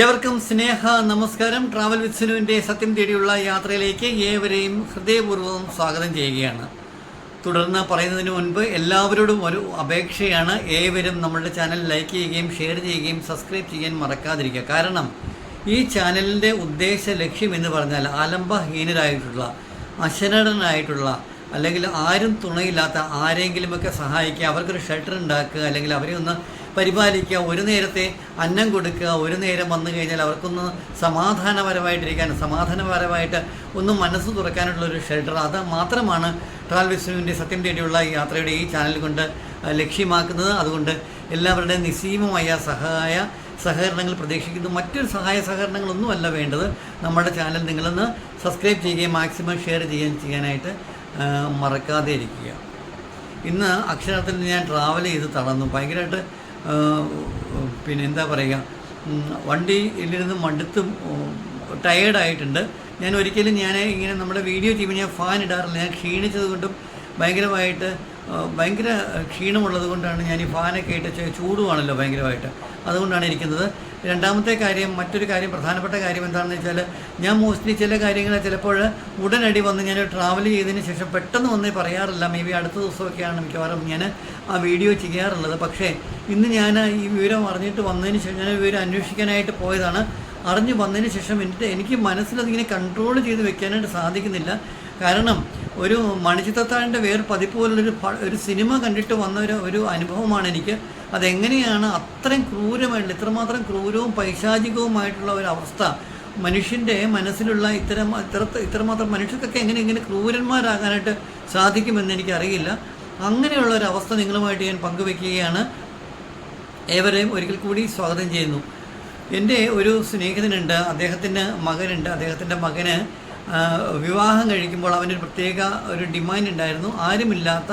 ഏവർക്കും സ്നേഹ നമസ്കാരം. ട്രാവൽ വിത്സനുവിന്റെ സത്യം തേടിയുള്ള യാത്രയിലേക്ക് ഏവരെയും ഹൃദയപൂർവം സ്വാഗതം ചെയ്യുകയാണ്. തുടർന്ന് പറയുന്നതിന് മുൻപ് എല്ലാവരോടും ഒരു അപേക്ഷയാണ്. ഏവരും നമ്മുടെ ചാനൽ ലൈക്ക് ചെയ്യുകയും ഷെയർ ചെയ്യുകയും സബ്സ്ക്രൈബ് ചെയ്യാൻ മറക്കാതിരിക്കുക. കാരണം ഈ ചാനലിന്റെ ഉദ്ദേശ ലക്ഷ്യം എന്ന് പറഞ്ഞാൽ ആലംബഹീനരായിട്ടുള്ള അശരണനായിട്ടുള്ള അല്ലെങ്കിൽ ആരും തുണയില്ലാത്ത ആരെങ്കിലുമൊക്കെ സഹായിക്കുക അവർക്കൊരു ഷെൽട്ടർ ഉണ്ടാക്കുക അല്ലെങ്കിൽ അവരെ ഒന്ന് പരിപാലിക്കുക ഒരു നേരത്തെ അന്നം കൊടുക്കുക ഒരു നേരം വന്നു കഴിഞ്ഞാൽ അവർക്കൊന്ന് സമാധാനപരമായിട്ടിരിക്കാൻ സമാധാനപരമായിട്ട് ഒന്ന് മനസ്സ് തുറക്കാനുള്ള ഒരു ഷെൽട്ടർ അത് മാത്രമാണ് ട്രാവൽ വിഷ്ണുവിന്റെ സത്യം തേടിയുള്ള യാത്രയുടെ ഈ ചാനൽ കൊണ്ട് ലക്ഷ്യമാക്കുന്നത്. അതുകൊണ്ട് എല്ലാവരുടെയും നിസ്സീമമായ സഹായ സഹകരണങ്ങൾ പ്രതീക്ഷിക്കുന്നു. മറ്റൊരു സഹായ സഹകരണങ്ങളൊന്നുമല്ല വേണ്ടത്. നമ്മുടെ ചാനൽ നിങ്ങളൊന്ന് സബ്സ്ക്രൈബ് ചെയ്യുകയും മാക്സിമം ഷെയർ ചെയ്യുകയും ചെയ്യാനായിട്ട് മറക്കാതെ ഇരിക്കുക. ഇന്ന് അക്ഷരത്തിൽ ഞാൻ ട്രാവൽ ചെയ്ത് തളർന്നു. ഭയങ്കരമായിട്ട് പിന്നെ എന്താ പറയുക വണ്ടിയിലിരുന്ന് മടുത്തും ടയേർഡായിട്ടുണ്ട് ഞാൻ ഒരിക്കലും ഞാൻ ഇങ്ങനെ നമ്മുടെ വീഡിയോ ടീമിൽ ഞാൻ ഫാൻ ഇടാറില്ല. ഞാൻ ക്ഷീണിച്ചത് കൊണ്ടും ഭയങ്കരമായിട്ട് ഭയങ്കര ക്ഷീണമുള്ളത് കൊണ്ടാണ് ഞാൻ ഈ ഫാനൊക്കെ ഇട്ട് ചൂടുവാണല്ലോ ഭയങ്കരമായിട്ട്. അതുകൊണ്ടാണ് ഇരിക്കുന്നത്. രണ്ടാമത്തെ കാര്യം മറ്റൊരു കാര്യം പ്രധാനപ്പെട്ട കാര്യം എന്താണെന്ന് വെച്ചാൽ ഞാൻ മോസ്റ്റ്ലി ചില കാര്യങ്ങൾ ചിലപ്പോൾ ഉടനടി വന്ന് ഞാൻ ട്രാവൽ ചെയ്തതിന് ശേഷം പെട്ടെന്ന് വന്ന് പറയാറില്ല. മേ ബി അടുത്ത ദിവസമൊക്കെയാണ് മിക്കവാറും ഞാൻ ആ വീഡിയോ ചെയ്യാറുള്ളത്. പക്ഷേ ഇന്ന് ഞാൻ ഈ വിവരം അറിഞ്ഞിട്ട് വന്നതിന് ശേഷം ഞാൻ വിവരം അന്വേഷിക്കാനായിട്ട് പോയതാണ്. അറിഞ്ഞു വന്നതിന് ശേഷം എനിക്ക് എനിക്ക് മനസ്സിലതിങ്ങനെ കൺട്രോൾ ചെയ്ത് വെക്കാനായിട്ട് സാധിക്കുന്നില്ല. കാരണം ഒരു മണിച്ചിത്രത്താഴിന്റെ വേറെ പതിപ്പ് പോലുള്ളൊരു ഒരു സിനിമ കണ്ടിട്ട് വന്ന ഒരു ഒരു അനുഭവമാണ് എനിക്ക്. അതെങ്ങനെയാണ് അത്രയും ക്രൂരമായിട്ടുള്ള ഇത്രമാത്രം ക്രൂരവും പൈശാചികവുമായിട്ടുള്ള ഒരു അവസ്ഥ മനുഷ്യന്റെ മനസ്സിലുള്ള ഇത്തരം ഇത്ര ഇത്രമാത്രം മനുഷ്യർക്കൊക്കെ എങ്ങനെ ഇങ്ങനെ ക്രൂരന്മാരാകാനായിട്ട് സാധിക്കുമെന്ന് എനിക്കറിയില്ല. അങ്ങനെയുള്ള ഒരു അവസ്ഥ നിങ്ങളുമായിട്ട് ഞാൻ പങ്കുവെക്കുകയാണ്. ഏവരെയും ഒരിക്കൽ കൂടി സ്വാഗതം ചെയ്യുന്നു. എന്റെ ഒരു സ്നേഹിതനുണ്ട് അദ്ദേഹത്തിന് മകനുണ്ട്. അദ്ദേഹത്തിന്റെ മകന് വിവാഹം കഴിക്കുമ്പോൾ അവനൊരു പ്രത്യേക ഒരു ഡിമാൻഡ് ഉണ്ടായിരുന്നു. ആരുമില്ലാത്ത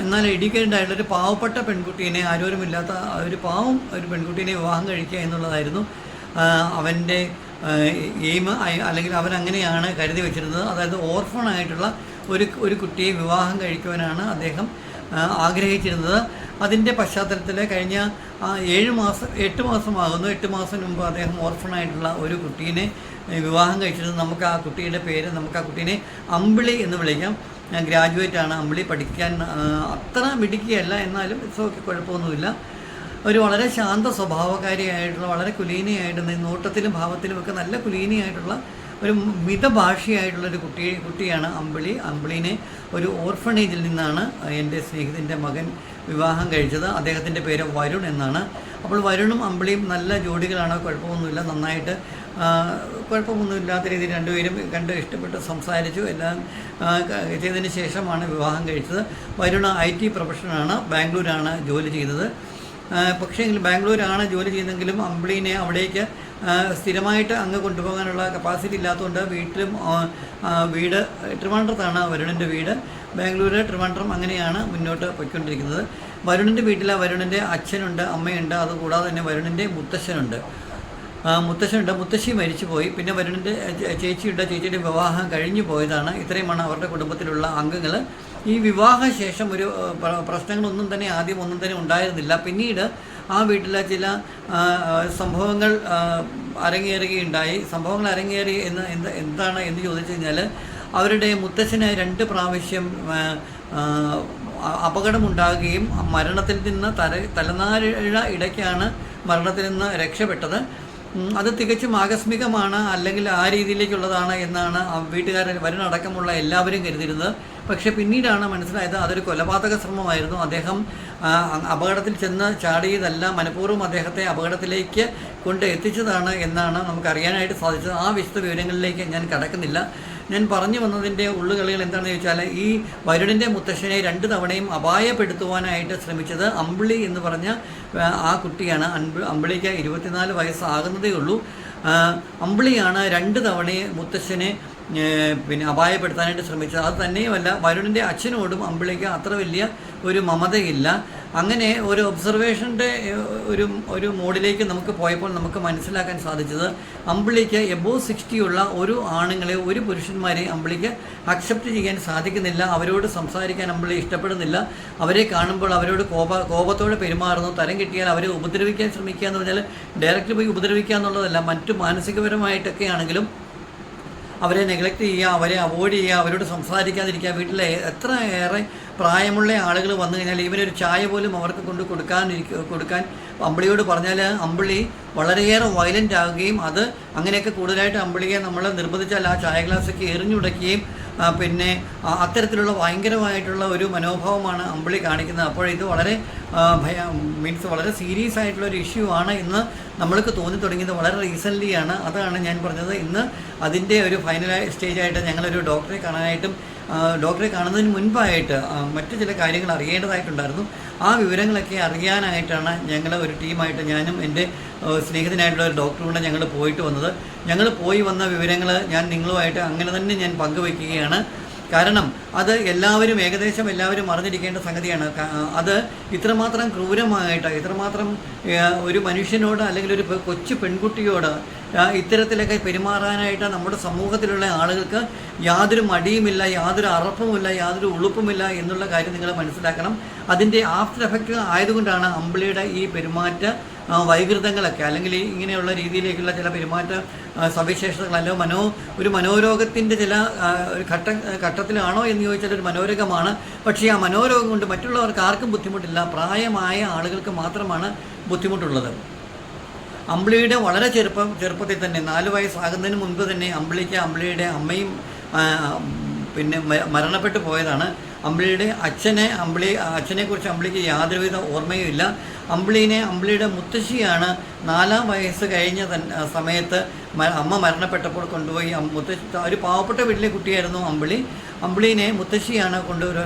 എന്നാൽ എഡ്യൂക്കേറ്റഡ് ആയിട്ടുള്ള ഒരു പാവപ്പെട്ട പെൺകുട്ടീനെ ആരോരുമില്ലാത്ത ഒരു പാവം ഒരു പെൺകുട്ടീനെ വിവാഹം കഴിക്കുക എന്നുള്ളതായിരുന്നു. അവന്റെ എയിം അല്ലെങ്കിൽ അവൻ അങ്ങനെയാണ് കരുതി വെച്ചിരുന്നത്. അതായത് ഓർഫൺ ആയിട്ടുള്ള ഒരു ഒരു കുട്ടിയെ വിവാഹം കഴിക്കുവാനാണ് അദ്ദേഹം ആഗ്രഹിച്ചിരുന്നത്. അതിന്റെ പശ്ചാത്തലത്തിൽ കഴിഞ്ഞ ഏഴ് മാസം എട്ട് മാസമാകുന്നു. എട്ട് മാസം മുമ്പ് അദ്ദേഹം ഓർഫണായിട്ടുള്ള ഒരു കുട്ടീനെ വിവാഹം കഴിച്ചിരുന്നു നമുക്ക് ആ കുട്ടിയുടെ പേര് നമുക്ക് ആ കുട്ടീനെ അമ്പിളി എന്ന് വിളിക്കാം. ഗ്രാജുവേറ്റ് ആണ്. അമ്പിളി പഠിക്കാൻ അത്ര മിടുക്കിയല്ല. എന്നാലും ഇറ്റ്സ് ഓക്കെ കുഴപ്പമൊന്നുമില്ല. ഒരു വളരെ ശാന്ത സ്വഭാവകാരിയായിട്ടുള്ള വളരെ കുലീനയായിട്ട് നോട്ടത്തിലും ഭാവത്തിലും ഒക്കെ നല്ല കുലീനയായിട്ടുള്ള ഒരു മിതഭാഷയായിട്ടുള്ള ഒരു കുട്ടി കുട്ടിയാണ് അമ്പിളി. അമ്പിളിനെ ഒരു ഓർഫണേജിൽ നിന്നാണ് എന്റെ സ്നേഹിതന്റെ മകൻ വിവാഹം കഴിച്ചത്. അദ്ദേഹത്തിന്റെ പേര് വരുൺ എന്നാണ്. അപ്പോൾ വരുണും അമ്പിളിയും നല്ല ജോഡികളാണ്. കുഴപ്പമൊന്നുമില്ല. നന്നായിട്ട് കുഴപ്പമൊന്നുമില്ലാത്ത രീതിയിൽ രണ്ടുപേരും കണ്ട് ഇഷ്ടപ്പെട്ട് സംസാരിച്ചു. എല്ലാം ചെയ്തതിന് ശേഷമാണ് വിവാഹം കഴിച്ചത്. വരുണ ഐ ടി പ്രൊഫഷനാണ്. ബാംഗ്ലൂരാണ് ജോലി ചെയ്തത്. പക്ഷേ ബാംഗ്ലൂരാണ് ജോലി ചെയ്യുന്നതെങ്കിലും അമ്പിളീനെ അവിടേക്ക് സ്ഥിരമായിട്ട് അങ്ങ് കൊണ്ടുപോകാനുള്ള കപ്പാസിറ്റി ഇല്ലാത്തതുകൊണ്ട് വീട്ടിലും വീട് ട്രിവാൻഡ്രത്താണ് വരുണിന്റെ വീട്. ബാംഗ്ലൂർ ട്രിവാൻഡ്രം അങ്ങനെയാണ് മുന്നോട്ട് പോയിക്കൊണ്ടിരിക്കുന്നത്. വരുണിന്റെ വീട്ടിൽ വരുണിന്റെ അച്ഛനുണ്ട് അമ്മയുണ്ട്. അതുകൂടാതെ തന്നെ വരുണിന്റെ മുത്തശ്ശനുണ്ട്. മുത്തശ്ശനുണ്ട്. മുത്തശ്ശി മരിച്ചുപോയി. പിന്നെ വരുണിന്റെ ചേച്ചിയുണ്ട്. ചേച്ചിയുടെ വിവാഹം കഴിഞ്ഞു പോയതാണ്. ഇത്രയുമാണ് അവരുടെ കുടുംബത്തിലുള്ള അംഗങ്ങൾ ഈ വിവാഹശേഷം ഒരു പ്രശ്നങ്ങളൊന്നും തന്നെ ആദ്യം ഒന്നും തന്നെ ഉണ്ടായിരുന്നില്ല. പിന്നീട് ആ വീട്ടിലെ ചില സംഭവങ്ങൾ അരങ്ങേറുകയുണ്ടായി. സംഭവങ്ങൾ അരങ്ങേറി എന്ന് എന്ത് എന്താണ് എന്ന് ചോദിച്ചു കഴിഞ്ഞാൽ അവരുടെ മുത്തശ്ശന് രണ്ട് പ്രാവശ്യം അപകടമുണ്ടാകുകയും മരണത്തിൽ നിന്ന് തല തലനാരിഴ ഇടയ്ക്കാണ് മരണത്തിൽ നിന്ന് രക്ഷപ്പെട്ടത്. അത് തികച്ചും ആകസ്മികമാണ് അല്ലെങ്കിൽ ആ രീതിയിലേക്കുള്ളതാണ് എന്നാണ് വീട്ടുകാരൻ വരുന്നടക്കമുള്ള എല്ലാവരും കരുതിയിരുന്നത്. പക്ഷേ പിന്നീടാണ് മനസ്സിലായത് അതൊരു കൊലപാതക ശ്രമമായിരുന്നു. അദ്ദേഹം അപകടത്തിൽ ചെന്ന് ചാടിയതല്ല മനഃപൂർവം അദ്ദേഹത്തെ അപകടത്തിലേക്ക് കൊണ്ട് എത്തിച്ചതാണ് എന്നാണ് നമുക്ക് അറിയാനായിട്ട് സാധിച്ചത്. ആ വിശദ വിവരങ്ങളിലേക്ക് ഞാൻ കടക്കുന്നില്ല. ഞാൻ പറഞ്ഞു വന്നതിന്റെ ഉള്ളുകളികൾ എന്താണെന്ന് ചോദിച്ചാൽ ഈ വരുണിന്റെ മുത്തശ്ശനെ രണ്ട് തവണയും അപായപ്പെടുത്തുവാനായിട്ട് ശ്രമിച്ചത് അമ്പിളി എന്ന് പറഞ്ഞ ആ, കുട്ടിയാണ്. അൻപ് അമ്പിളിക്ക് ഇരുപത്തിനാല് വയസ്സാകുന്നതേ ഉള്ളൂ. അമ്പിളിയാണ് രണ്ട് തവണയും മുത്തശ്ശനെ പിന്നെ അപായപ്പെടുത്താനായിട്ട് ശ്രമിച്ചത്. അത് തന്നെയുമല്ല വരുണിന്റെ അച്ഛനോടും അമ്പിളിക്ക് അത്ര വലിയ ഒരു മമതയില്ല. അങ്ങനെ ഒരു ഒബ്സർവേഷന്റെ ഒരു ഒരു മോഡിലേക്ക് നമുക്ക് പോയപ്പോൾ നമുക്ക് മനസ്സിലാക്കാൻ സാധിച്ചത് അമ്പിളിക്ക് എബോ സിക്സ്റ്റി ഉള്ള ഒരു ആണുങ്ങളെ ഒരു പുരുഷന്മാരെ അമ്പിളിക്ക് അക്സെപ്റ്റ് ചെയ്യാൻ സാധിക്കുന്നില്ല. അവരോട് സംസാരിക്കാൻ അമ്പിളി ഇഷ്ടപ്പെടുന്നില്ല. അവരെ കാണുമ്പോൾ അവരോട് കോപ കോപത്തോടെ പെരുമാറുന്നു. തരം കിട്ടിയാൽ അവരെ ഉപദ്രവിക്കാൻ ശ്രമിക്കുക എന്ന് പറഞ്ഞാൽ ഡയറക്റ്റ് പോയി ഉപദ്രവിക്കുക എന്നുള്ളതല്ല. മറ്റു മാനസികപരമായിട്ടൊക്കെ ആണെങ്കിലും അവരെ നെഗ്ലക്റ്റ് ചെയ്യുക അവരെ അവോയ്ഡ് ചെയ്യുക അവരോട് സംസാരിക്കാതിരിക്കുക. വീട്ടിലെ എത്ര ഏറെ പ്രായമുള്ള ആളുകൾ വന്നു കഴിഞ്ഞാൽ ഇവനൊരു ചായ പോലും അവർക്ക് കൊണ്ട് കൊടുക്കാനിരിക്ക കൊടുക്കാൻ അമ്പിളിയോട് പറഞ്ഞാൽ അമ്പിളി വളരെയേറെ വയലന്റ് ആകുകയും അത് അങ്ങനെയൊക്കെ കൂടുതലായിട്ട് അമ്പിളിയെ നമ്മൾ നിർബന്ധിച്ചാൽ ആ ചായ ഗ്ലാസ്സൊക്കെ എറിഞ്ഞുടയ്ക്കുകയും ആ, പിന്നെ അത്തരത്തിലുള്ള ഭയങ്കരമായിട്ടുള്ള ഒരു മനോഭാവമാണ് അമ്പിളി കാണിക്കുന്നത്. അപ്പോൾ ഇത് വളരെ ഭയ മീൻസ് വളരെ സീരിയസ് ആയിട്ടുള്ള ഒരു ഇഷ്യൂ ആണ് ഇന്ന് നമ്മൾക്ക് തോന്നി തുടങ്ങിയത് വളരെ റീസെന്റ്ലി ആണ്. അതാണ് ഞാൻ പറഞ്ഞത്. ഇന്ന് അതിന്റെ ഒരു ഫൈനൽ സ്റ്റേജായിട്ട് ഞങ്ങളൊരു ഡോക്ടറെ കാണാനായിട്ടും ഡോക്ടറെ കാണുന്നതിന് മുൻപായിട്ട് മറ്റു ചില കാര്യങ്ങൾ അറിയേണ്ടതായിട്ടുണ്ടായിരുന്നു. ആ വിവരങ്ങളൊക്കെ അറിയാനായിട്ടാണ് ഞങ്ങൾ ഒരു ടീമായിട്ട് ഞാനും എന്റെ സ്നേഹത്തിനായിട്ടുള്ള ഒരു ഡോക്ടറുകൂടെ ഞങ്ങൾ പോയിട്ട് വന്നത്. ഞങ്ങൾ പോയി വന്ന വിവരങ്ങൾ ഞാൻ നിങ്ങളുമായിട്ട് അങ്ങനെ തന്നെ ഞാൻ പങ്കുവയ്ക്കുകയാണ് കാരണം അത് എല്ലാവരും ഏകദേശം എല്ലാവരും അറിഞ്ഞിരിക്കേണ്ട സംഗതിയാണ്. അത് ഇത്രമാത്രം ക്രൂരമായിട്ട് ഇത്രമാത്രം ഒരു മനുഷ്യനോട് അല്ലെങ്കിൽ ഒരു കൊച്ചു പെൺകുട്ടിയോട് ഇത്തരത്തിലൊക്കെ പെരുമാറാനായിട്ട് നമ്മുടെ സമൂഹത്തിലുള്ള ആളുകൾക്ക് യാതൊരു മടിയുമില്ല യാതൊരു അറപ്പുമില്ല യാതൊരു ഉളുപ്പുമില്ല എന്നുള്ള കാര്യം നിങ്ങൾ മനസ്സിലാക്കണം. അതിന്റെ ആഫ്റ്റർ എഫക്റ്റ് ആയതുകൊണ്ടാണ് അമ്പിളിയുടെ ഈ പെരുമാറ്റ വൈകൃതങ്ങളൊക്കെ അല്ലെങ്കിൽ ഇങ്ങനെയുള്ള രീതിയിലേക്കുള്ള ചില പെരുമാറ്റ സവിശേഷതകൾ അല്ലെങ്കിൽ മനോ ഒരു മനോരോഗത്തിന്റെ ചില ഘട്ട ഘട്ടത്തിലാണോ എന്ന് ചോദിച്ചാൽ ഒരു മനോരോഗമാണ്. പക്ഷേ ആ മനോരോഗം കൊണ്ട് മറ്റുള്ളവർക്ക് ആർക്കും ബുദ്ധിമുട്ടില്ല. പ്രായമായ ആളുകൾക്ക് മാത്രമാണ് ബുദ്ധിമുട്ടുള്ളത്. അമ്പിളിയുടെ വളരെ ചെറുപ്പം ചെറുപ്പത്തിൽ തന്നെ നാല് വയസ്സാകുന്നതിന് മുൻപ് തന്നെ അമ്പിളിക്ക് അമ്പിളിയുടെ അമ്മയും പിന്നെ മരണപ്പെട്ടു പോയതാണ്. അമ്പിളിയുടെ അച്ഛനെ അമ്പിളി അച്ഛനെക്കുറിച്ച് അമ്പിളിക്ക് യാതൊരുവിധ ഓർമ്മയും ഇല്ല. അമ്പിളീനെ അമ്പിളിയുടെ മുത്തശ്ശിയാണ് നാലാം വയസ്സ് കഴിഞ്ഞ സമയത്ത് അമ്മ മരണപ്പെട്ടപ്പോൾ കൊണ്ടുപോയി. മുത്തശ്ശി ഒരു പാവപ്പെട്ട വീട്ടിലെ കുട്ടിയായിരുന്നു അമ്പിളി. അമ്പിളീനെ മുത്തശ്ശിയാണ് കൊണ്ട് ഒരു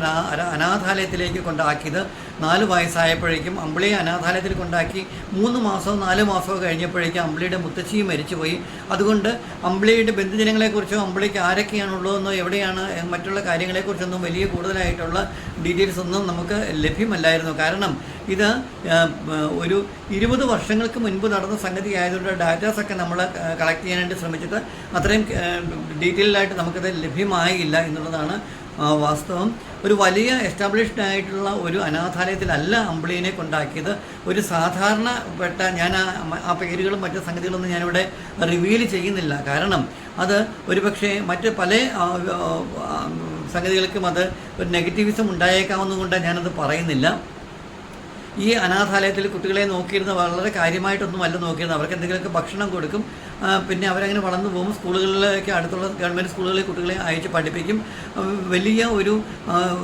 അനാഥാലയത്തിലേക്ക് കൊണ്ടാക്കിയത്. നാല് വയസ്സായപ്പോഴേക്കും അമ്പിളിയെ അനാഥാലയത്തിൽ കൊണ്ടാക്കി. മൂന്ന് മാസമോ നാല് മാസമോ കഴിഞ്ഞപ്പോഴേക്കും അമ്പിളിയുടെ മുത്തശ്ശിയും മരിച്ചുപോയി. അതുകൊണ്ട് അമ്പിളിയുടെ ബന്ധുജനങ്ങളെക്കുറിച്ചോ അമ്പിളിക്ക് ആരൊക്കെയാണുള്ളതെന്നോ എവിടെയാണ് മറ്റുള്ള കാര്യങ്ങളെക്കുറിച്ചൊന്നും വലിയ കൂടുതലായിട്ടുള്ള ഡീറ്റെയിൽസ് ഒന്നും നമുക്ക് ലഭ്യമല്ലായിരുന്നു. കാരണം ഇത് ഒരു ഇരുപത് വർഷങ്ങൾക്ക് മുൻപ് നടന്ന സംഗതി ആയതുകൊണ്ട് ഡാറ്റാസൊക്കെ നമ്മൾ കളക്ട് ചെയ്യാനായിട്ട് ശ്രമിച്ചിട്ട് അത്രയും ഡീറ്റെയിൽഡായിട്ട് നമുക്കത് ലഭ്യമായില്ല എന്നുള്ളതാണ് വാസ്തവം. ഒരു വലിയ എസ്റ്റാബ്ലിഷ്ഡ് ആയിട്ടുള്ള ഒരു അനാഥാലയത്തിലല്ല അമ്പിളിനെ കൊണ്ടാക്കിയത്. ഒരു സാധാരണപ്പെട്ട ഞാൻ ആ പേരുകളും മറ്റു സംഗതികളൊന്നും ഞാനിവിടെ റിവീൽ ചെയ്യുന്നില്ല. കാരണം അത് ഒരുപക്ഷെ മറ്റ് പല സംഗതികൾക്കും അത് ഒരു നെഗറ്റീവിസം ഉണ്ടായേക്കാവുന്നതുകൊണ്ട് ഞാനത് പറയുന്നില്ല. ഈ അനാഥാലയത്തിൽ കുട്ടികളെ നോക്കിയിരുന്ന വളരെ കാര്യമായിട്ടൊന്നും അല്ല നോക്കിയിരുന്നത്. അവർക്ക് എന്തെങ്കിലുമൊക്കെ ഭക്ഷണം കൊടുക്കും. പിന്നെ അവരങ്ങനെ വളർന്നു പോകും സ്കൂളുകളിലേക്ക് അടുത്തുള്ള ഗവൺമെന്റ് സ്കൂളുകളിൽ കുട്ടികളെ അയച്ച് പഠിപ്പിക്കും. വലിയ ഒരു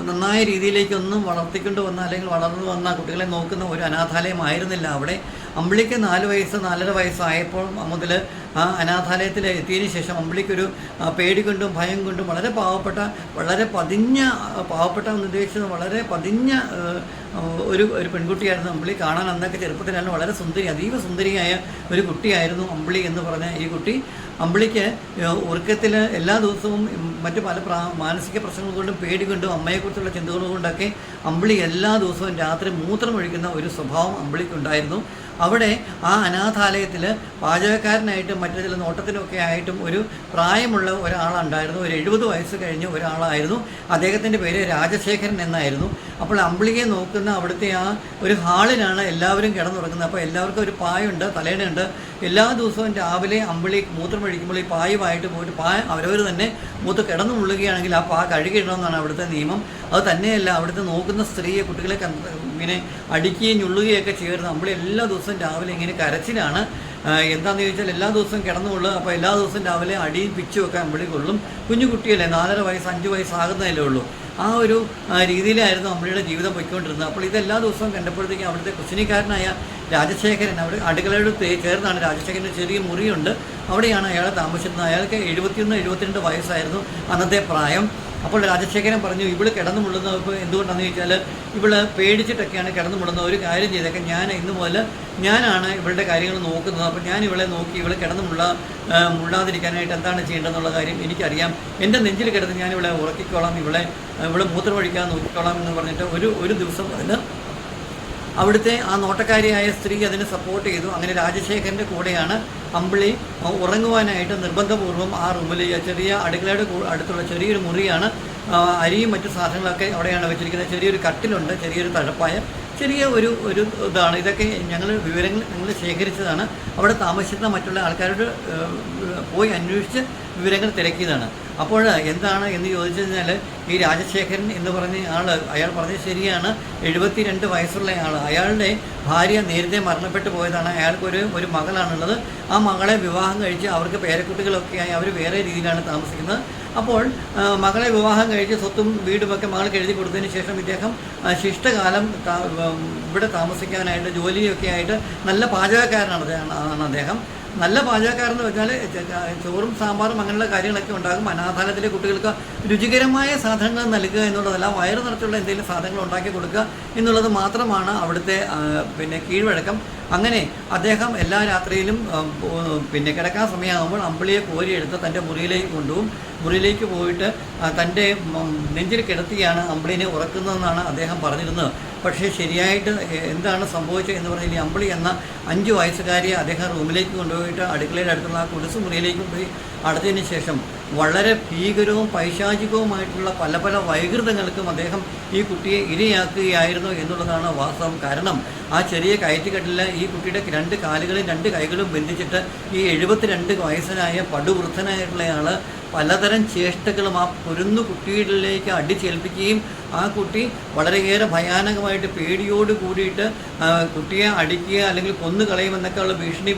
നന്നായ രീതിയിലേക്കൊന്നും വളർത്തിക്കൊണ്ട് വന്ന അല്ലെങ്കിൽ വളർന്നു വന്ന കുട്ടികളെ നോക്കുന്ന ഒരു അനാഥാലയമായിരുന്നില്ല അവിടെ. അമ്പിളിക്ക് നാല് വയസ്സ് നാലര വയസ്സായപ്പോൾ മുതൽ ആ അനാഥാലയത്തിൽ എത്തിയതിന് ശേഷം അമ്പിളിക്കൊരു പേടി കൊണ്ടും ഭയം കൊണ്ടും വളരെ പാവപ്പെട്ട വളരെ പതിഞ്ഞ പാവപ്പെട്ട എന്ന് ഉദ്ദേശിച്ചത് വളരെ പതിഞ്ഞ ഒരു ഒരു പെൺകുട്ടിയായിരുന്നു അമ്പിളി. കാണാൻ അന്നൊക്കെ ചെറുപ്പത്തിലാണ് വളരെ സുന്ദരി അതീവ സുന്ദരിയായ ഒരു കുട്ടിയായിരുന്നു അമ്പിളി എന്ന് പറഞ്ഞ ഈ കുട്ടി. അമ്പിളിക്ക് ഉറക്കത്തിൽ എല്ലാ ദിവസവും മറ്റു പല മാനസിക പ്രശ്നങ്ങൾ കൊണ്ടും പേടി കൊണ്ടും അമ്മയെക്കുറിച്ചുള്ള ചിന്തകൾ കൊണ്ടൊക്കെ അമ്പിളി എല്ലാ ദിവസവും രാത്രി മൂത്രമൊഴിക്കുന്ന ഒരു സ്വഭാവം അമ്പിളിക്കുണ്ടായിരുന്നു. അവിടെ ആ അനാഥാലയത്തിൽ പാചകക്കാരനായിട്ടും മറ്റു ചില നോട്ടത്തിനൊക്കെ ആയിട്ടും ഒരു പ്രായമുള്ള ഒരാളുണ്ടായിരുന്നു. ഒരു എഴുപത് വയസ്സ് കഴിഞ്ഞ ഒരാളായിരുന്നു. അദ്ദേഹത്തിന്റെ പേര് രാജശേഖരൻ എന്നായിരുന്നു. അപ്പോൾ അമ്പിളിയെ നോക്കുന്ന അവിടുത്തെ ആ ഒരു ഹാളിലാണ് എല്ലാവരും കിടന്നുറങ്ങുന്നത്. അപ്പോൾ എല്ലാവർക്കും ഒരു പായുണ്ട് തലേണയുണ്ട് എല്ലാ ദിവസവും രാവിലെ അമ്പിളി മൂത്രം ഒഴിക്കുമ്പോൾ ഈ പായുമായിട്ട് പോയിട്ട് പായ അവരവർ തന്നെ മൂത്ത് കിടന്നു മുള്ളുകയാണെങ്കിൽ ആ പാ കഴുകിയിടണമെന്നാണ് അവിടുത്തെ നിയമം. അത് തന്നെയല്ല അവിടുത്തെ നോക്കുന്ന സ്ത്രീയെ കുട്ടികളെ ഇങ്ങനെ അടിക്കുകയും ഞുള്ളുകയൊക്കെ ചെയ്യരുത് നമ്മൾ എല്ലാ ദിവസവും രാവിലെ ഇങ്ങനെ കരച്ചിലാണ്. എന്താണെന്ന് ചോദിച്ചാൽ എല്ലാ ദിവസവും കിടന്നുകൊള്ളും അപ്പോൾ എല്ലാ ദിവസവും രാവിലെ അടിയും പിച്ചും ഒക്കെ അമ്പിളി കൊള്ളും. കുഞ്ഞു കുട്ടിയല്ലേ നാലര വയസ്സ് അഞ്ച് വയസ്സാകുന്നതല്ലേ ഉള്ളൂ. ആ ഒരു രീതിയിലായിരുന്നു അമ്പിളിയുടെ ജീവിതം പൊയ്ക്കൊണ്ടിരുന്നത്. അപ്പോൾ ഇതെല്ലാ ദിവസവും കണ്ടപ്പോഴത്തേക്കും അവിടുത്തെ കുശിനിക്കാരനായ രാജശേഖരൻ അവിടെ അടുക്കളയോട് ചേർന്നാണ്. രാജശേഖരന്റെ ചെറിയ മുറിയുണ്ട്. അവിടെയാണ് അയാൾ താമസിച്ചിരുന്നത്. അയാൾക്ക് എഴുപത്തിയൊന്ന് എഴുപത്തിരണ്ട് വയസ്സായിരുന്നു അന്നത്തെ പ്രായം. അപ്പോൾ രാജശേഖരൻ പറഞ്ഞു ഇവൾ കിടന്നു മുള്ളുന്നത് എന്തുകൊണ്ടാണെന്ന് ചോദിച്ചാൽ ഇവൾ പേടിച്ചിട്ടൊക്കെയാണ് കിടന്നു മുള്ളുന്നത് ഒരു കാര്യം ചെയ്തേക്കാം ഞാൻ ഇന്ന് മുതൽ ഞാനാണ് ഇവളുടെ കാര്യങ്ങൾ നോക്കുന്നത്. അപ്പോൾ ഞാൻ ഇവളെ നോക്കി ഇവളെ കിടന്നു മുള്ള മുള്ളാതിരിക്കാനായിട്ട് എന്താണ് ചെയ്യേണ്ടതെന്നുള്ള കാര്യം എനിക്കറിയാം. എന്റെ നെഞ്ചിൽ കിടന്ന് ഞാൻ ഇവളെ ഉറക്കിക്കോളാം. ഇവളെ ഇവളെ മൂത്രമൊഴിക്കാൻ നോക്കിക്കോളാം എന്ന് പറഞ്ഞിട്ട് ഒരു ഒരു ദിവസം അതിന് അവിടുത്തെ ആ നോട്ടക്കാരിയായ സ്ത്രീ അതിന് സപ്പോർട്ട് ചെയ്തു. അങ്ങനെ രാജശേഖരന്റെ കൂടെയാണ് അമ്പിളി ഉറങ്ങുവാനായിട്ട് നിർബന്ധപൂർവം ആ റൂമിൽ ചെറിയ അടുക്കളയുടെ അടുത്തുള്ള ചെറിയൊരു മുറിയാണ് അരിയും മറ്റു സാധനങ്ങളൊക്കെ അവിടെയാണ് വെച്ചിരിക്കുന്നത്. ചെറിയൊരു കട്ടിലുണ്ട് ചെറിയൊരു തഴപ്പായ. ചെറിയ ഒരു ഒരു ഇതാണ്. ഇതൊക്കെ ഞങ്ങൾ വിവരങ്ങൾ ഞങ്ങൾ ശേഖരിച്ചതാണ്. അവിടെ താമസിക്കുന്ന മറ്റുള്ള ആൾക്കാരോട് പോയി അന്വേഷിച്ച് വിവരങ്ങൾ തിരക്കിയതാണ്. അപ്പോൾ എന്താണ് എന്ന് ചോദിച്ചു കഴിഞ്ഞാൽ ഈ രാജശേഖരൻ എന്ന് പറഞ്ഞ ആൾ അയാൾ പറഞ്ഞത് ശരിയാണ്. എഴുപത്തി രണ്ട് വയസ്സുള്ള ആൾ അയാളുടെ ഭാര്യ നേരത്തെ മരണപ്പെട്ടു പോയതാണ്. അയാൾക്കൊരു ഒരു മകളാണുള്ളത്. ആ മകളെ വിവാഹം കഴിച്ച് അവർക്ക് പേരക്കുട്ടികളൊക്കെയായി. അവർ വേറെ രീതിയിലാണ് താമസിക്കുന്നത്. അപ്പോൾ മകളെ വിവാഹം കഴിച്ച് സ്വത്തും വീടുമൊക്കെ മകൾക്ക് എഴുതി കൊടുത്തതിന് ശേഷം ഇദ്ദേഹം ശിഷ്ടകാലം ഇവിടെ താമസിക്കാനായിട്ട് ജോലിയൊക്കെ ആയിട്ട് നല്ല പാചകക്കാരനാണ് ആണ് അദ്ദേഹം. നല്ല പാചകക്കാരെന്ന് വെച്ചാൽ ചോറും സാമ്പാറും അങ്ങനെയുള്ള കാര്യങ്ങളൊക്കെ ഉണ്ടാകും. അനാഥാലയത്തിലെ കുട്ടികൾക്ക് രുചികരമായ സാധനങ്ങൾ നൽകുക എന്നുള്ളതല്ല വയറ് നിറച്ചുള്ള എന്തെങ്കിലും സാധനങ്ങൾ ഉണ്ടാക്കി കൊടുക്കുക എന്നുള്ളത് മാത്രമാണ് അവിടുത്തെ പിന്നെ കീഴ്വഴക്കം. അങ്ങനെ അദ്ദേഹം എല്ലാ രാത്രിയിലും പിന്നെ കിടക്കാൻ സമയമാകുമ്പോൾ അമ്പിളിയെ കോരിയെടുത്ത് തന്റെ മുറിയിലേക്ക് കൊണ്ടുപോകും. മുറിയിലേക്ക് പോയിട്ട് തന്റെ നെഞ്ചിൽ കിടത്തിയാണ് അമ്പിളിനെ ഉറക്കുന്നതെന്നാണ് അദ്ദേഹം പറഞ്ഞിരുന്നത്. പക്ഷേ ശരിയായിട്ട് എന്താണ് സംഭവിച്ചത് എന്ന് പറഞ്ഞാൽ ഈ അമ്പിളി എന്ന അഞ്ച് വയസ്സുകാരിയെ അദ്ദേഹം റൂമിലേക്ക് കൊണ്ടുപോയിട്ട് അടുക്കളയുടെ അടുത്തുള്ള ആ കുടിസ് മുറിയിലേക്ക് പോയി അടുത്തതിന് ശേഷം വളരെ ഭീകരവും പൈശാചികവുമായിട്ടുള്ള പല പല വൈകൃതങ്ങൾക്കും അദ്ദേഹം ഈ കുട്ടിയെ ഇരയാക്കുകയായിരുന്നു എന്നുള്ളതാണ് വാസ്തവം. കാരണം ആ ചെറിയ കയറ്റുകെട്ടിൽ ഈ കുട്ടിയുടെ രണ്ട് കാലുകളും രണ്ട് കൈകളും ബന്ധിച്ചിട്ട് ഈ എഴുപത്തിരണ്ട് വയസ്സനായ പടുവൃദ്ധനായിട്ടുള്ളയാൾ പലതരം ചേഷ്ടകളും ആ പൊരുന്നു കുട്ടിയിലേക്ക് അടിച്ചേൽപ്പിക്കുകയും ആ കുട്ടി വളരെയേറെ ഭയാനകമായിട്ട് പേടിയോട് കൂടിയിട്ട് കുട്ടിയെ അടിക്കുക അല്ലെങ്കിൽ കൊന്നു കളയുമെന്നൊക്കെ ഉള്ള ഭീഷണി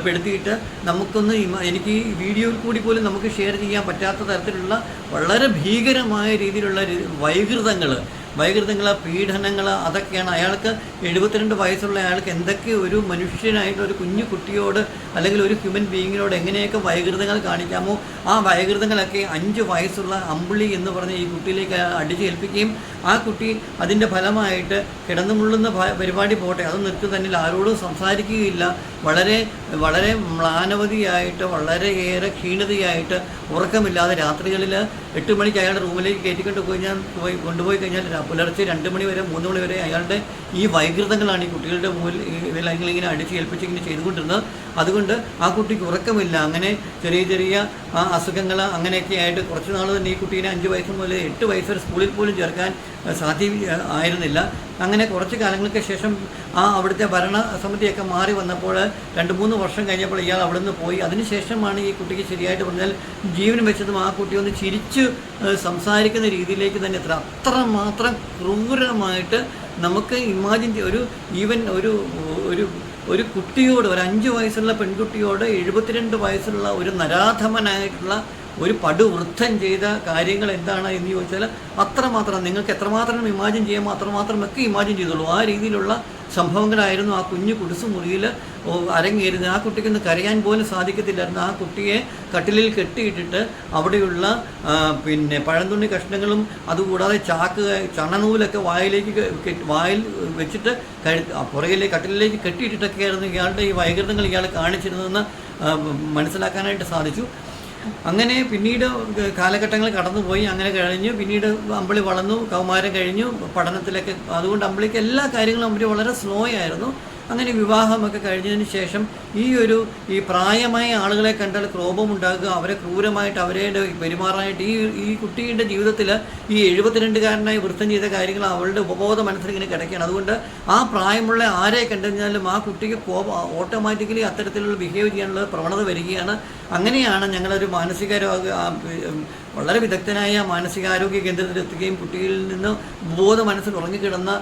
പെടുത്തിയിട്ട് നമുക്കൊന്ന് എനിക്ക് ഈ വീഡിയോയിൽ കൂടി പോലും നമുക്ക് ഷെയർ ചെയ്യാൻ പറ്റാത്ത തരത്തിലുള്ള വളരെ ഭീകരമായ രീതിയിലുള്ള വൈകൃതങ്ങൾ വൈകൃതങ്ങൾ പീഡനങ്ങൾ അതൊക്കെയാണ്. അയാൾക്ക് എഴുപത്തിരണ്ട് വയസ്സുള്ള അയാൾക്ക് എന്തൊക്കെ ഒരു മനുഷ്യനായിട്ട് ഒരു കുഞ്ഞു കുട്ടിയോട് അല്ലെങ്കിൽ ഒരു ഹ്യൂമൻ ബീയിങ്ങിനോട് എങ്ങനെയൊക്കെ വൈകൃതങ്ങൾ കാണിക്കാമോ ആ വൈകൃതങ്ങളൊക്കെ അഞ്ച് വയസ്സുള്ള അമ്പിളി എന്ന് പറഞ്ഞ ഈ കുട്ടിയിലേക്ക് അടിച്ചു അടിച്ചേൽപ്പിക്കുകയും ആ കുട്ടി അതിന്റെ ഫലമായിട്ട് കിടന്നുമുള്ളുന്ന പരിപാടി പോട്ടെ അത് നിർത്തി തന്നെ ആരോടും സംസാരിക്കുകയില്ല. വളരെ വളരെ മ്ലാനവതിയായിട്ട് വളരെയേറെ ക്ഷീണതയായിട്ട് ഉറക്കമില്ലാതെ രാത്രികളിൽ എട്ട് മണിക്ക് അയാളുടെ റൂമിലേക്ക് കയറ്റിക്കൊണ്ട് പോയി ഞാൻ പോയി കൊണ്ടുപോയി കഴിഞ്ഞാൽ പുലർച്ചെ രണ്ട് മണി വരെ മൂന്ന് മണി വരെ അയാളുടെ ഈ വൈകൃതങ്ങളാണ് ഈ കുട്ടികളുടെ മുകളിൽ ഇതിലെങ്കിൽ ഇങ്ങനെ അടിച്ച് ഏൽപ്പിച്ച് ഇങ്ങനെ ചെയ്തുകൊണ്ടിരുന്നത്. അതുകൊണ്ട് ആ കുട്ടിക്ക് ഉറക്കമില്ല. അങ്ങനെ ചെറിയ ചെറിയ ആ അസുഖങ്ങൾ അങ്ങനെയൊക്കെ ആയിട്ട് കുറച്ച് നാൾ തന്നെ ഈ കുട്ടീനെ അഞ്ച് വയസ്സ് മുതൽ എട്ട് വയസ്സ് വരെ സ്കൂളിൽ പോലും ചേർക്കാൻ സാധ്യ ആയിരുന്നില്ല. അങ്ങനെ കുറച്ച് കാലങ്ങൾക്ക് ശേഷം ആ അവിടുത്തെ ഭരണ സമിതിയൊക്കെ മാറി വന്നപ്പോൾ രണ്ട് മൂന്ന് വർഷം കഴിഞ്ഞപ്പോൾ ഇയാൾ അവിടെ നിന്ന് പോയി അതിനുശേഷമാണ് ഈ കുട്ടിക്ക് ശരിയായിട്ട് പറഞ്ഞാൽ ജീവൻ വെച്ചതും ആ കുട്ടി ഒന്ന് ചിരിച്ച് സംസാരിക്കുന്ന രീതിയിലേക്ക് തന്നെ എത്ര അത്രമാത്രം ക്രൂരമായിട്ട് നമുക്ക് ഇമാജിൻ ഒരു ഈവൻ ഒരു ഒരു ഒരു കുട്ടിയോട് ഒരു അഞ്ച് വയസ്സുള്ള പെൺകുട്ടിയോട് എഴുപത്തിരണ്ട് വയസ്സുള്ള ഒരു നരാധമനായിട്ടുള്ള ഒരു പടുവൃദ്ധൻ ചെയ്ത കാര്യങ്ങൾ എന്താണ് എന്ന് ചോദിച്ചാൽ അത്രമാത്രം നിങ്ങൾക്ക് എത്രമാത്രം ഇമാജിൻ ചെയ്യാമോ അത്രമാത്രം ഒക്കെ ഇമാജിൻ ചെയ്തോളൂ. ആ രീതിയിലുള്ള സംഭവങ്ങളായിരുന്നു. ആ കുഞ്ഞു കുടിസു മുറിയിൽ അരങ്ങേറുന്നത് ആ കുട്ടിക്കൊന്ന് കരയാൻ പോലും സാധിക്കത്തില്ലായിരുന്നു. ആ കുട്ടിയെ കട്ടിലിൽ കെട്ടിയിട്ടിട്ട് അവിടെയുള്ള പിന്നെ പഴന്തുണ്ണി കഷ്ണങ്ങളും അതുകൂടാതെ ചാക്ക് ചണനൂലൊക്കെ വായിലേക്ക് വായിൽ വെച്ചിട്ട് പുറകിലെ കട്ടിലിലേക്ക് കെട്ടിയിട്ടിട്ടൊക്കെയായിരുന്നു ഇയാളുടെ ഈ വൈകൃതങ്ങൾ ഇയാൾ കാണിച്ചിരുന്നതെന്ന് മനസ്സിലാക്കാനായിട്ട് സാധിച്ചു. അങ്ങനെ പിന്നീട് കാലഘട്ടങ്ങൾ കടന്നുപോയി അങ്ങനെ കഴിഞ്ഞു. പിന്നീട് അമ്പിളി വളർന്നു കൗമാരം കഴിഞ്ഞു പഠനത്തിലൊക്കെ അതുകൊണ്ട് അമ്പിളിക്ക് എല്ലാ കാര്യങ്ങളും അമ്പിളി വളരെ സ്ലോ ആയിരുന്നു. അങ്ങനെ വിവാഹമൊക്കെ കഴിഞ്ഞതിന് ശേഷം ഈ ഒരു ഈ പ്രായമായ ആളുകളെ കണ്ടാൽ ക്രോപമുണ്ടാകുക അവരെ ക്രൂരമായിട്ട് അവരെ പെരുമാറാനായിട്ട് ഈ ഈ കുട്ടിയുടെ ജീവിതത്തിൽ ഈ എഴുപത്തിരണ്ടുകാരനായി വൃത്തം ചെയ്ത കാര്യങ്ങൾ അവളുടെ ഉപബോധ മനസ്സിൽ ഇങ്ങനെ കിടക്കുകയാണ്. അതുകൊണ്ട് ആ പ്രായമുള്ള ആരെ കണ്ടുകഴിഞ്ഞാലും ആ കുട്ടിക്ക് കോപം ഓട്ടോമാറ്റിക്കലി അത്തരത്തിലുള്ള ബിഹേവ് ചെയ്യാനുള്ള പ്രവണത വരികയാണ്. അങ്ങനെയാണ് ഞങ്ങളൊരു മാനസിക വളരെ വിദഗ്ധനായ മാനസികാരോഗ്യ കേന്ദ്രത്തിലെത്തുകയും കുട്ടിയിൽ നിന്ന് ബോധ മനസ്സിൽ ഉറങ്ങിക്കിടന്ന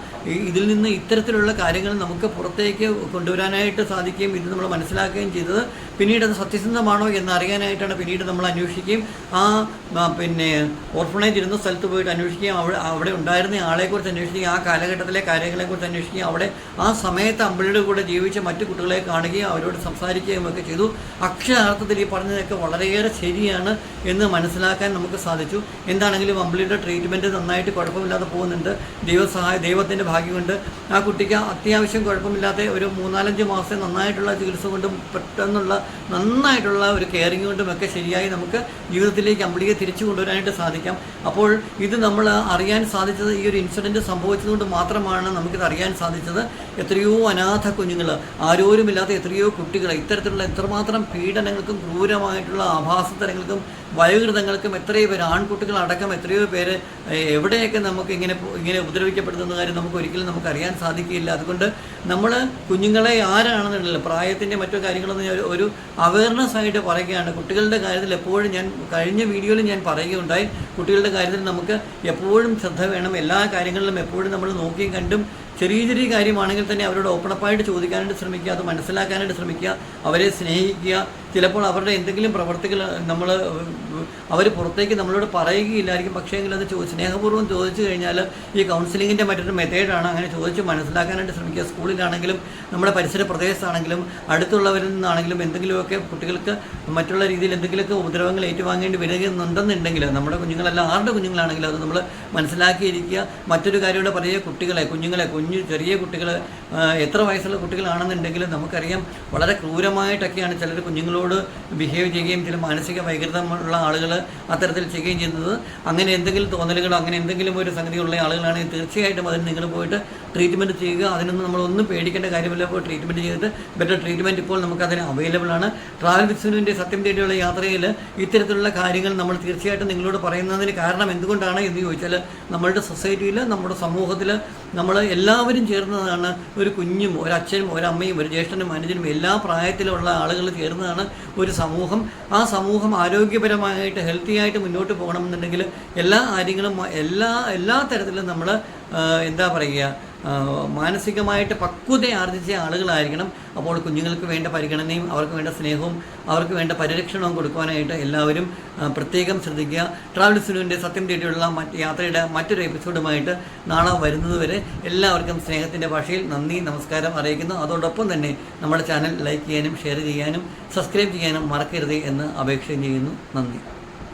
ഇതിൽ നിന്ന് ഇത്തരത്തിലുള്ള കാര്യങ്ങൾ നമുക്ക് പുറത്തേക്ക് കൊണ്ടുവരാനായിട്ട് സാധിക്കുകയും ഇത് നമ്മൾ മനസ്സിലാക്കുകയും ചെയ്തത് പിന്നീട് അത് സത്യസന്ധമാണോ എന്ന് അറിയാനായിട്ടാണ് പിന്നീട് നമ്മൾ അന്വേഷിക്കുകയും ആ പിന്നെ ഓർഫണേജ് ഇരുന്ന സ്ഥലത്ത് പോയിട്ട് അന്വേഷിക്കുകയും അവിടെ അവിടെ ഉണ്ടായിരുന്ന ആളെക്കുറിച്ച് അന്വേഷിക്കുകയും ആ കാലഘട്ടത്തിലെ കാര്യങ്ങളെക്കുറിച്ച് അന്വേഷിക്കുകയും അവിടെ ആ സമയത്ത് അമ്പിളിയുടെ കൂടെ ജീവിച്ച മറ്റു കുട്ടികളെ കാണുകയും അവരോട് സംസാരിക്കുകയും ഒക്കെ ചെയ്തു. അക്ഷരാർത്ഥത്തിൽ ഈ പറഞ്ഞതൊക്കെ വളരെയേറെ ശരിയാണ് എന്ന് മനസ്സിലാക്കാൻ നമുക്ക് സാധിച്ചു. എന്താണെങ്കിലും അമ്പിളിയുടെ ട്രീറ്റ്മെന്റ് നന്നായിട്ട് കുഴപ്പമില്ലാതെ പോകുന്നുണ്ട്. ദൈവസഹായ ദൈവത്തിന്റെ ഭാഗ്യം കൊണ്ട് ആ കുട്ടിക്ക് അത്യാവശ്യം കുഴപ്പമില്ലാത്ത ഒരു മൂന്നാലഞ്ച് മാസം നന്നായിട്ടുള്ള ചികിത്സ കൊണ്ട് പെട്ടെന്നുള്ള നന്നായിട്ടുള്ള ഒരു കെയറിങ് കൊണ്ടും ഒക്കെ ശരിയായി നമുക്ക് ജീവിതത്തിലേക്ക് അമ്പിളിയെ തിരിച്ചു കൊണ്ടുവരാനായിട്ട് സാധിക്കാം. അപ്പോൾ ഇത് നമ്മൾ അറിയാൻ സാധിച്ചത് ഈ ഒരു ഇൻസിഡന്റ് സംഭവിച്ചതുകൊണ്ട് മാത്രമാണ് നമുക്കിത് അറിയാൻ സാധിച്ചത്. എത്രയോ അനാഥ കുഞ്ഞുങ്ങൾ ആരോരുമില്ലാത്ത എത്രയോ കുട്ടികൾ ഇത്തരത്തിലുള്ള എത്രമാത്രം പീഡനങ്ങൾക്കും ക്രൂരമായിട്ടുള്ള ആഭാസത്തരങ്ങൾക്കും വയോകൃതങ്ങൾക്കും എത്രയോ പേര് ആൺകുട്ടികൾ അടക്കം എത്രയോ പേര് എവിടെയൊക്കെ നമുക്ക് ഇങ്ങനെ ഇങ്ങനെ ഉപദ്രവിക്കപ്പെടുന്ന കാര്യം നമുക്ക് ഒരിക്കലും നമുക്ക് അറിയാൻ സാധിക്കില്ല അതുകൊണ്ട് നമ്മൾ കുഞ്ഞുങ്ങളെ ആരാണെന്നുണ്ടല്ലോ പ്രായത്തിന്റെ മറ്റു കാര്യങ്ങളൊന്നും ഞാൻ ഒരു അവയർനെസ് ആയിട്ട് പറയുകയാണ്. കുട്ടികളുടെ കാര്യത്തിൽ എപ്പോഴും ഞാൻ കഴിഞ്ഞ വീഡിയോയിൽ ഞാൻ പറയുകയുണ്ടായി. കുട്ടികളുടെ കാര്യത്തിൽ നമുക്ക് എപ്പോഴും ശ്രദ്ധ വേണം. എല്ലാ കാര്യങ്ങളിലും എപ്പോഴും നമ്മൾ നോക്കിയും കണ്ടും ചെറിയ ചെറിയ കാര്യമാണെങ്കിൽ തന്നെ അവരോട് ഓപ്പണപ്പായിട്ട് ചോദിക്കാനായിട്ട് ശ്രമിക്കുക അത് മനസ്സിലാക്കാനായിട്ട് ശ്രമിക്കുക അവരെ സ്നേഹിക്കുക ചിലപ്പോൾ അവരുടെ എന്തെങ്കിലും പ്രവർത്തികൾ നമ്മൾ അവർ പുറത്തേക്ക് നമ്മളോട് പറയുകയില്ലായിരിക്കും. പക്ഷേ എങ്കിലത് അത് സ്നേഹപൂർവം ചോദിച്ചു കഴിഞ്ഞാൽ ഈ കൗൺസിലിങ്ങിന്റെ മറ്റൊരു മെത്തേഡാണ് അങ്ങനെ ചോദിച്ച് മനസ്സിലാക്കാനായിട്ട് ശ്രമിക്കുക. സ്കൂളിലാണെങ്കിലും നമ്മുടെ പരിസര പ്രദേശത്താണെങ്കിലും അടുത്തുള്ളവരിൽ നിന്നാണെങ്കിലും എന്തെങ്കിലുമൊക്കെ കുട്ടികൾക്ക് മറ്റുള്ള രീതിയിൽ എന്തെങ്കിലുമൊക്കെ ഉപദ്രവങ്ങൾ ഏറ്റുവാങ്ങേണ്ടി വരികയെന്നുണ്ടെന്നുണ്ടെങ്കിൽ നമ്മുടെ കുഞ്ഞുങ്ങളല്ല ആരുടെ കുഞ്ഞുങ്ങളാണെങ്കിലും അത് നമ്മൾ മനസ്സിലാക്കിയിരിക്കുക. മറ്റൊരു കാര്യം കൂടെ പറയുക കുട്ടികളെ കുഞ്ഞുങ്ങളെ കുഞ്ഞു ചെറിയ കുട്ടികൾ എത്ര വയസ്സുള്ള കുട്ടികളാണെന്നുണ്ടെങ്കിലും നമുക്കറിയാം വളരെ ക്രൂരമായിട്ടൊക്കെയാണ് ചിലർ കുഞ്ഞുങ്ങളോട് ബിഹേവ് ചെയ്യുകയും ചില മാനസിക വൈകൃതമുള്ള ആളുകൾ അത്തരത്തിൽ ചെയ്യുകയും ചെയ്യുന്നത്. അങ്ങനെ എന്തെങ്കിലും തോന്നലുകളോ അങ്ങനെ എന്തെങ്കിലും ഒരു സംഗതിയുള്ള ആളുകളാണെങ്കിൽ തീർച്ചയായിട്ടും അതിന് നിങ്ങൾ പോയിട്ട് ട്രീറ്റ്മെന്റ് ചെയ്യുക. അതിനൊന്നും നമ്മളൊന്നും പേടിക്കേണ്ട കാര്യമില്ല. ഇപ്പോൾ ട്രീറ്റ്മെന്റ് ചെയ്തിട്ട് ബെറ്റർ ട്രീറ്റ്മെന്റ് ഇപ്പോൾ നമുക്ക് നമുക്കതിന് അവൈലബിൾ ആണ്. ട്രാവൽ വിക്സിനുവിന്റെ സത്യം തേടിയുള്ള യാത്രയിൽ ഇത്തരത്തിലുള്ള കാര്യങ്ങൾ നമ്മൾ തീർച്ചയായിട്ടും നിങ്ങളോട് പറയുന്നതിന് കാരണം എന്തുകൊണ്ടാണ് എന്ന് ചോദിച്ചാൽ നമ്മളുടെ സൊസൈറ്റിയിൽ നമ്മുടെ സമൂഹത്തിൽ നമ്മൾ എല്ലാവരും ചേർന്നതാണ് ഒരു കുഞ്ഞും ഒരു അച്ഛനും ഒരു അമ്മയും ഒരു ജ്യേഷ്ഠനും അനുജനും എല്ലാ പ്രായത്തിലുള്ള ആളുകൾ ചേർന്നതാണ് ഒരു സമൂഹം. ആ സമൂഹം ആരോഗ്യപരമായിട്ട് ഹെൽത്തി ആയിട്ട് മുന്നോട്ട് പോകണമെന്നുണ്ടെങ്കിൽ എല്ലാ കാര്യങ്ങളും എല്ലാ എല്ലാ തരത്തിലും നമ്മൾ എന്താ പറയുക മാനസികമായിട്ട് പക്വത ആർജിച്ച ആളുകളായിരിക്കണം. അപ്പോൾ കുഞ്ഞുങ്ങൾക്ക് വേണ്ട പരിഗണനയും അവർക്ക് വേണ്ട സ്നേഹവും അവർക്ക് വേണ്ട പരിരക്ഷണവും കൊടുക്കുവാനായിട്ട് എല്ലാവരും പ്രത്യേകം ശ്രദ്ധിക്കുക. ട്രാവൽ സിനുവിന്റെ സത്യം തേടിയുള്ള മറ്റ് യാത്രയുടെ മറ്റൊരു എപ്പിസോഡുമായിട്ട് നാളെ വരുന്നതുവരെ എല്ലാവർക്കും സ്നേഹത്തിന്റെ ഭാഷയിൽ നന്ദി നമസ്കാരം അറിയിക്കുന്നു. അതോടൊപ്പം തന്നെ നമ്മുടെ ചാനൽ ലൈക്ക് ചെയ്യാനും ഷെയർ ചെയ്യാനും സബ്സ്ക്രൈബ് ചെയ്യാനും മറക്കരുത് എന്ന് അപേക്ഷയും ചെയ്യുന്നു. നന്ദി.